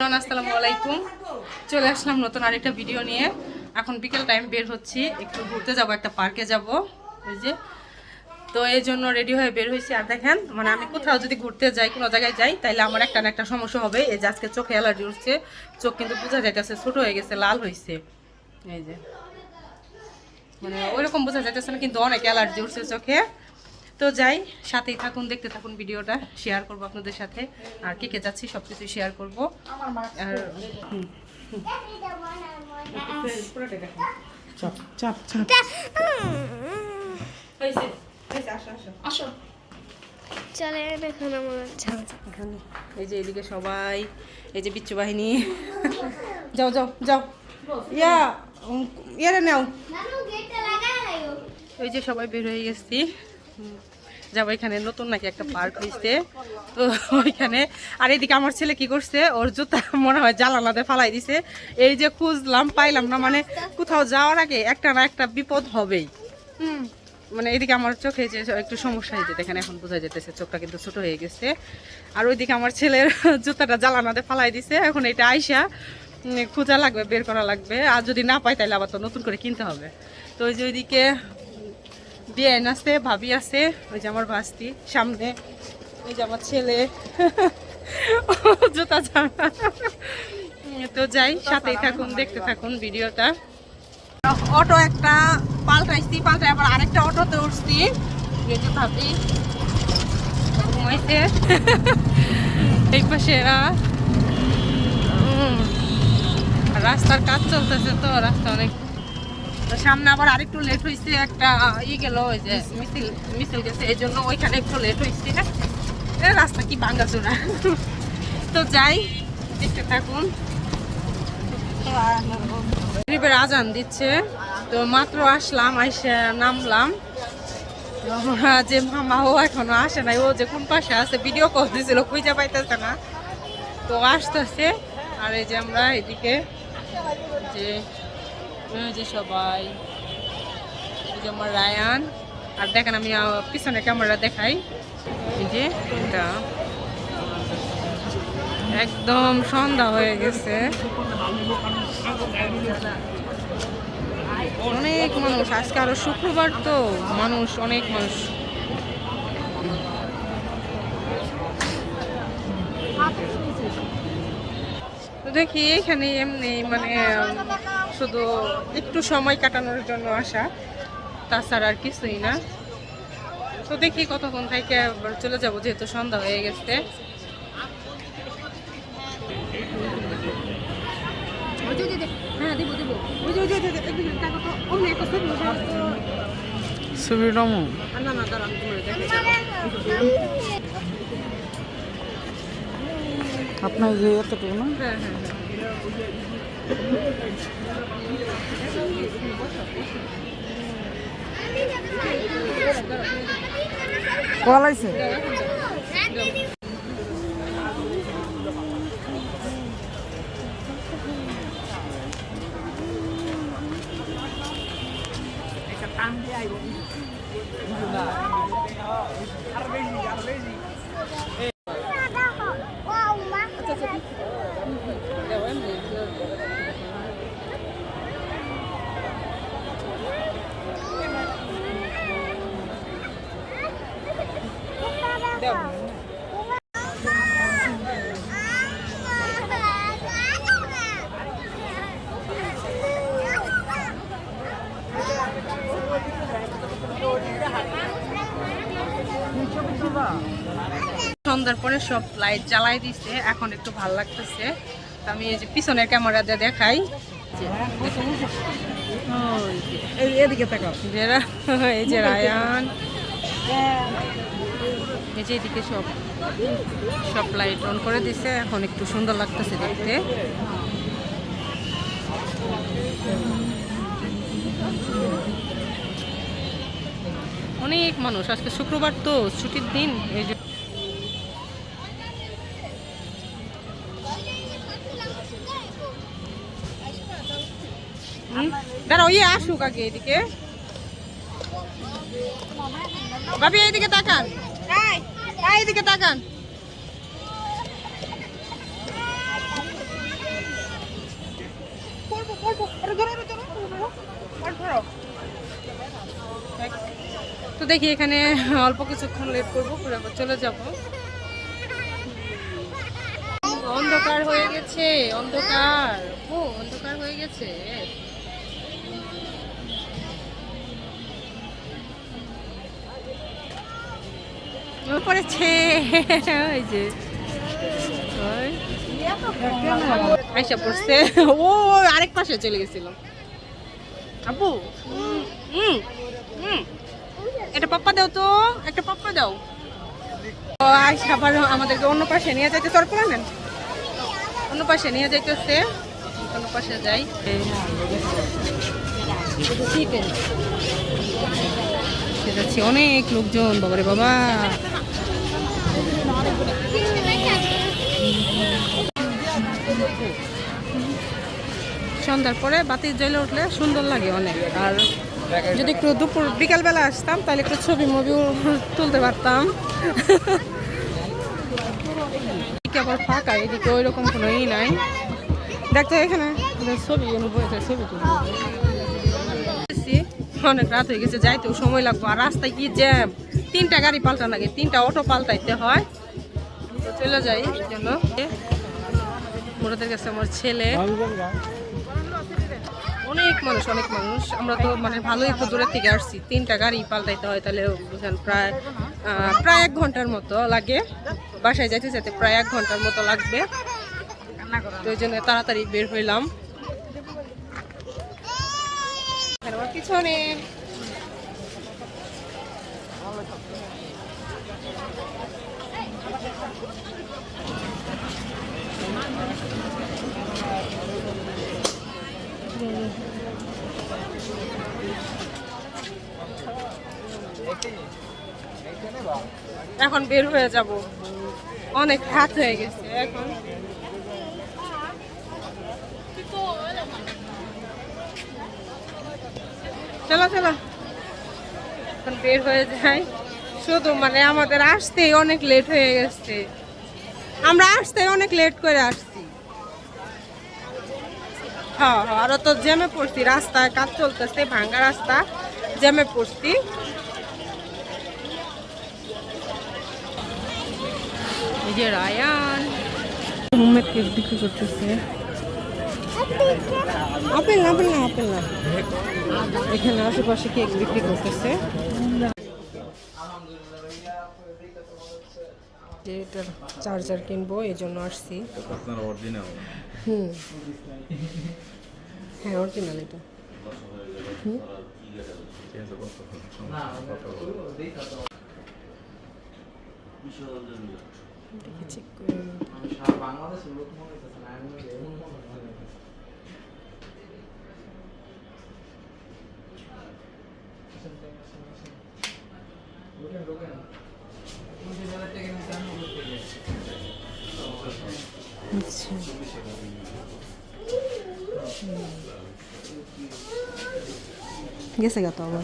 আসসালামু আলাইকুম। চলে আসলাম নতুন আরেকটা ভিডিও নিয়ে। এখন বিকেল টাইম বের হচ্ছি। একটু ঘুরতে যাব, একটা পার্কে যাব। ওই যে। তো এই জন্য রেডি হয়ে বের হয়েছি। আর দেখেন মানে আমি কোথাও যদি ঘুরতে যাই, কোনো জায়গায় যাই, তাইলে আমার একটা না একটা সমস্যা হবে। এই যে আজকে চোখে অ্যালার্জি উঠছে। চোখ কিন্তু বোঝা যাইতেছে, ছোট হয়ে গেছে, লাল হয়েছে এই যে। মানে ওইরকম বোঝা যাইতেছে না, কিন্তু অনেক অ্যালার্জি উঠছে চোখে। তো যাই সাথেই থাকুন দেখতে থাকুন ভিডিওটা শেয়ার করব আপনাদের সাথে। আর কে কে যাচ্ছি সব কিছু শেয়ার করব আর। চাপ চাপ চাপ। হয়েছে, হয়েছে, আসো, আসো, আসো। চলে দেখুন আমার এই যে এদিকে সবাই এই যে বিচ্ছু বাহিনী। যাও যাও যাও। ইয়া ইয়ারে নাও। ওই যে সবাই বের হয়ে গেছি। যাব এখানে নতুন নাকি একটা পার্ক হয়েছে তো ওইখানে আর এদিকে আমার ছেলে কি করছে ওর জুতা মনে হয় জ্বালানাতে ফালাই দিছে। এই যে খুঁজলাম পাইলাম না মানে কোথাও যাওয়ার আগে একটা না একটা বিপদ হবেই। হুম। মানে এদিকে আমার চোখে যে একটু সমস্যা হয়েছে এখানে এখন বোঝা যেতেছে চোখটা কিন্তু ছোট হয়ে গেছে। আর ওইদিকে আমার ছেলের জুতাটা জ্বালানাতে ফালাই দিছে এখন এটা আইসা খোঁজা লাগবে বের করা লাগবে। আর যদি না পাই তাহলে আবার তো নতুন করে কিনতে হবে। তো ওই যে ওইদিকে বিয়ান আছে, ভাবি আছে, ওই যে আমার ভাস্তি, সামনে ওই যে আমার ছেলে। জুতা তো যাই, সাথেই থাকুন, দেখতে থাকুন ভিডিওটা। অটো একটা পাল্টাইছি, পাল্টাই আবার আরেকটা অটোতে উঠছি ভাবি ঘুমাইছে। এই পাশে রাস্তার কাজ চলতেছে তো, রাস্তা অনেক সামনে আবার আরেকটু লেট হয়েছে একটা ই গেল ওই যে মিছিল মিছিল গেছে, এই জন্য ওইখানে একটু লেট হয়েছে এ, রাস্তা কি ভাঙ্গা চোরা। তো যাই, দেখতে থাকুন। গরিবের আজান দিচ্ছে, তো মাত্র আসলাম, আইসে নামলাম। আমরা যে মামা, ও এখনও আসে নাই, ও যে কোন পাশে আছে ভিডিও কল দিছিল, খুঁজে পাইতেছে না। তো আসতেছে, আর এই যে আমরা এদিকে যে যে সবাই। আমার রায়ান। আর দেখেন আমি পিছনে ক্যামেরা দেখাই। যে এটা। একদম সন্ধ্যা হয়ে গেছে। অনেক মানুষ, আজকে আরও শুক্রবার তো। মানুষ, অনেক মানুষ। দেখি, এখানে এমনি মানে শুধু একটু সময় কাটানোর জন্য আসা তাছাড়া আর কিছুই না। তো দেখি কতক্ষণ থেকে চলে যাব যেহেতু সন্ধ্যা হয়ে গেছে। হ্যাঁ আপনার যে এতটুকু না? হ্যাঁ হ্যাঁ। হ্যাঁ কল আইছে? দাও সন্ধ্যার পরে সব লাইট জ্বালাই দিছে এখন একটু ভালো লাগতেছে। আমি এই যে পিছনের ক্যামেরা দিয়ে দেখাই। এদিকে তাকাও। এই যে রায়ান। এই যে এদিকে সব সব লাইট অন করে দিছে, এখন একটু সুন্দর লাগতেছে দেখতে। অনেক মানুষ, আজকে শুক্রবার তো, ছুটির দিন, এই যে? দাঁড়াও ইয়ে আসুক আগে এদিকে। ভাবি, এইদিকে তাকান। এদিকে তাকান। তো দেখি এখানে অল্প কিছুক্ষণ লেট করব চলে যাব। অন্ধকার হয়ে গেছে, অন্ধকার। ও, অন্ধকার হয়ে গেছে। পড়েছে। ওই যে। আইসা পড়ছে। ও আরেক পাশে চলে গেছিল। হুম এটা পাপ্পা দাও তো, একটা পাপ্পা দাও। ও, আইসা আবার আমাদেরকে অন্য পাশে নিয়ে যাইতে তোর নেন। অন্য পাশে নিয়ে যাইতেছে। অন্য পাশে যাই। যাচ্ছি অনেক লোকজন, বাবারে বাবা। সন্ধ্যার পরে বাতি জ্বলে উঠলে সুন্দর লাগে অনেক। আর যদি একটু দুপুর, বিকালবেলা আসতাম, তাহলে একটু ছবি মুভিও তুলতে পারতাম। আবার ফাঁকা এদিকে ওই রকম কোনো ই নাই। দেখতো এখানে ছবি ছবি অনেক রাত হয়ে গেছে, যাইতেও সময় লাগবে। আর রাস্তায় কি জ্যাম? তিনটা গাড়ি পাল্টা লাগে, তিনটা অটো পাল্টাইতে হয়। চলে যাই এই জন্য। মোটাদের কাছে আমার ছেলে। অনেক মানুষ অনেক মানুষ। আমরা তো মানে ভালোই একটু দূরের থেকে আসছি। তিনটা গাড়ি পাল্টাইতে হয়, তাহলে বুঝেন প্রায় প্রায় এক ঘণ্টার মতো লাগে। বাসায় যাইতে যেতে প্রায় এক ঘণ্টার মতো লাগবে। তো ওই জন্য তাড়াতাড়ি বের হইলাম। পিছনে এখন বের হয়ে যাব। অনেক রাত হয়ে গেছে এখন। চলো চলো। এখন বের হয়ে যাই। শুধু মানে আমাদের আসতেই অনেক লেট হয়ে গেছে। আমরা আসতে অনেক লেট করে আসছি। হ্যাঁ হ্যাঁ আরও তো জ্যামে পড়ছি। রাস্তায় কাজ চলতেছে, ভাঙ্গা রাস্তা, জ্যামে পড়ছি। যে রায়ান হোমমেড কেক বিক্রি করতেছে। আপেল না আপেল না আপেল না। এখানে আশেপাশে কেক বিক্রি করতেছে। যে এটার চার্জার কিনবো এই জন্য আসছি। হুম। হ্যাঁ অরিজিনাল এটা। দেখি চেক করে। আচ্ছা। গেছে গা তো আবার।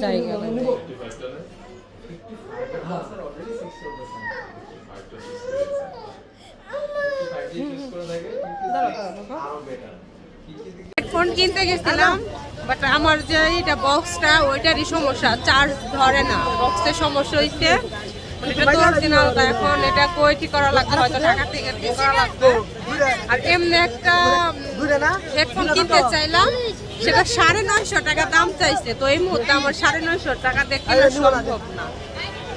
জায়গা নাই। হেডফোন কিনতে গেছিলাম বাট আমার যে এটা বক্সটা ওইটারই সমস্যা চার্জ ধরে না বক্সের সমস্যা হইছে। মানে করা হয়তো আর এমনি একটা হেডফোন কিনতে চাইলাম, সেটা সাড়ে নয়শো টাকা দাম চাইছে। তো এই মুহূর্তে আমার সাড়ে নয়শো টাকা কেনা সম্ভব না।